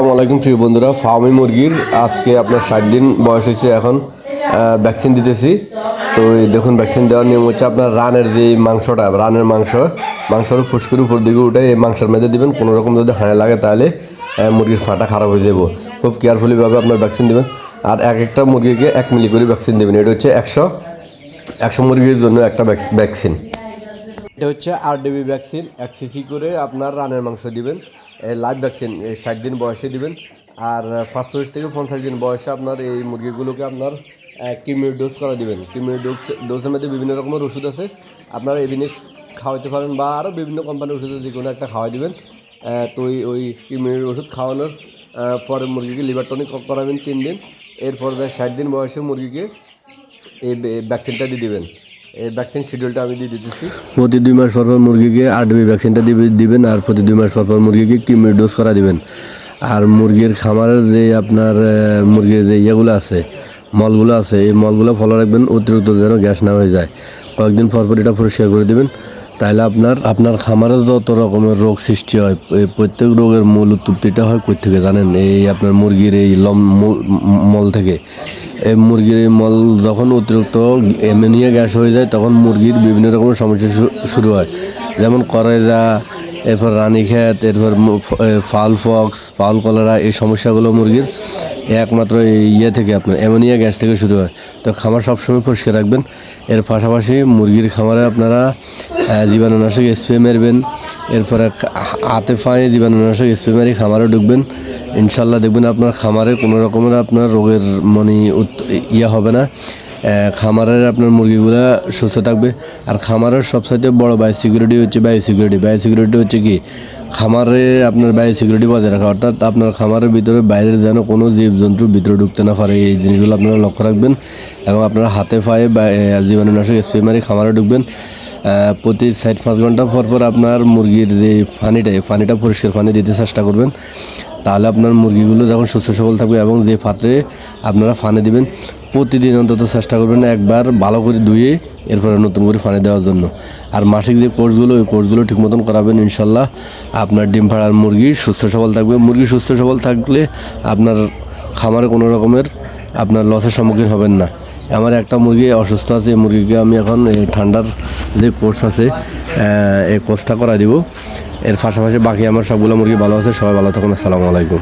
আসসালামু আলাইকুম, প্রিয় বন্ধুরা। ফার্মি মুরগির আজকে আপনার ষাট দিন বয়স হয়েছে এখন ভ্যাকসিন দিতেছি। তো দেখুন ভ্যাকসিন দেওয়ার নিয়ম হচ্ছে আপনার রানের যে মাংসটা, রানের মাংস, মাংসর ফুসকুরি উপর দিকে উঠে এই মাংসের মেঝে দিবেন। কোনো রকম যদি হাঁড়ে লাগে তাহলে মুরগির ফাটা খারাপ হয়ে যাব। খুব কেয়ারফুলিভাবে আপনার ভ্যাকসিন দেবেন। আর এক একটা মুরগিকে এক মিলি করে ভ্যাকসিন দেবেন। এটা হচ্ছে একশো একশো মুরগির জন্য একটা ভ্যাকসিন এটা হচ্ছে আর ডিবি ভ্যাকসিন এক সিসি করে আপনার রানের মাংস দিবেন। লাইভ ভ্যাকসিন ষাট দিন বয়সে দিবেন। আর পাঁচচল্লিশ থেকে পঞ্চাশ দিন বয়সে আপনার এই মুরগিগুলোকে আপনার কিমিও ডোজ করা দিবেন। কিমিও ডোজ ডোজের মধ্যে বিভিন্ন রকমের ওষুধ আছে। আপনারা এভিনিক্স খাওয়াতে পারেন বা আরও বিভিন্ন কোম্পানির ওষুধ যে কোনো একটা খাওয়াই দিবেন। তো ওই ওই কিমিওর ওষুধ খাওয়ানোর পরে মুরগিকে লিভার টনিক করাবেন তিন দিন। এরপর ষাট দিন বয়সে মুরগিকে এই ভ্যাকসিনটা দিয়ে দিবেন। এই ভ্যাকসিন শিডিউলটা আমি দিয়ে দিতেছি। প্রতি দুই মাস পর পর মুরগিকে আরডিবি ভ্যাকসিনটা দিবেন আর প্রতি দুই মাস পর পর মুরগিকে কিমের ডোজ করা দিবেন। আর মুরগির খামারের যে আপনার মুরগির যে ইয়েগুলো আছে, মলগুলো আছে, এই মলগুলো ফলো রাখবেন, অতিরিক্ত যেন গ্যাস না হয়ে যায়। কয়েকদিন পর পর এটা পরিষ্কার করে দিবেন। তাহলে আপনার আপনার খামারে যত রকমের রোগ সৃষ্টি হয়, এই প্রত্যেক রোগের মূল উৎপত্তিটা হয় কই থেকে জানেন? এই আপনার মুরগির এই লম মল থেকে। এই মুরগির মল যখন অতিরিক্ত এমনিয়া গ্যাস হয়ে যায় তখন মুরগির বিভিন্ন রকমের সমস্যা শুরু হয়। যেমন করেজা এরপর রানীক্ষেত এরপর মু- ফ- এ, ফাউল ফক্স ফাল কলেরা এই সমস্যাগুলো মুরগির একমাত্র এই ইয়ে থেকে আপনার অ্যামোনিয়া গ্যাস থেকে শুরু হয়। তো খামার সবসময় পরিষ্কার রাখবেন। এর পাশাপাশি মুরগির খামারে আপনারা জীবাণুনাশক স্প্রে মারবেন। এরপরে হাতে ফাঁয়ে জীবাণুনাশক স্প্রে মারি খামারে ঢুকবেন। ইনশাল্লাহ দেখবেন আপনার খামারে কোনো রকমের আপনার রোগের মানে ইয়ে হবে না। খামারের আপনার মুরগিগুলা সুস্থ থাকবে। আর খামারের সবসাইতে বড় বাই সিকিউরিটি হচ্ছে বাই সিকিউরিটি বাই সিকিউরিটি হচ্ছে কি? খামারে আপনার বাই সিকিউরিটি বজায় রাখা। অর্থাৎ আপনার খামারের ভিতরে বাইরের যেন কোনো জীবজন্তু ভিতরে ঢুকতে না পারে, এই জিনিসগুলো আপনারা লক্ষ্য রাখবেন। এবং আপনারা হাতে পায়ে বা জীবাণুনাশক স্প্রে মারি খামারে ঢুকবেন। প্রতি সাইড পাঁচ ঘণ্টা পর পর আপনার মুরগির যে পানিটা পানিটা পরিষ্কার পানি দিতে চেষ্টা করবেন। তাহলে আপনার মুরগিগুলো যখন সুস্থ সবল থাকবে এবং যে পাত্রে আপনারা ফানে দিবেন, প্রতিদিন অন্তত চেষ্টা করবেন একবার ভালো করে ধুয়ে এরপরে নতুন করে ফানে দেওয়ার জন্য। আর মাসিক যে কোর্সগুলো, ওই কোর্সগুলো ঠিক মতন করাবেন ইনশাল্লাহ। আপনার ডিম ফাড়ার মুরগি সুস্থ সবল থাকবে। মুরগি সুস্থ সবল থাকলে আপনার খামারে কোনো রকমের আপনার লসের সম্মুখীন হবেন না। আমার একটা মুরগি অসুস্থ আছে, এই মুরগিকে আমি এখন এই ঠান্ডার যে কোর্স আছে এই কোর্সটা করা দিব। এর পাশাপাশি বাকি আমার সবগুলো মুরগি ভালো আছে, সবাই ভালো থাকুন, আসসালামু আলাইকুম।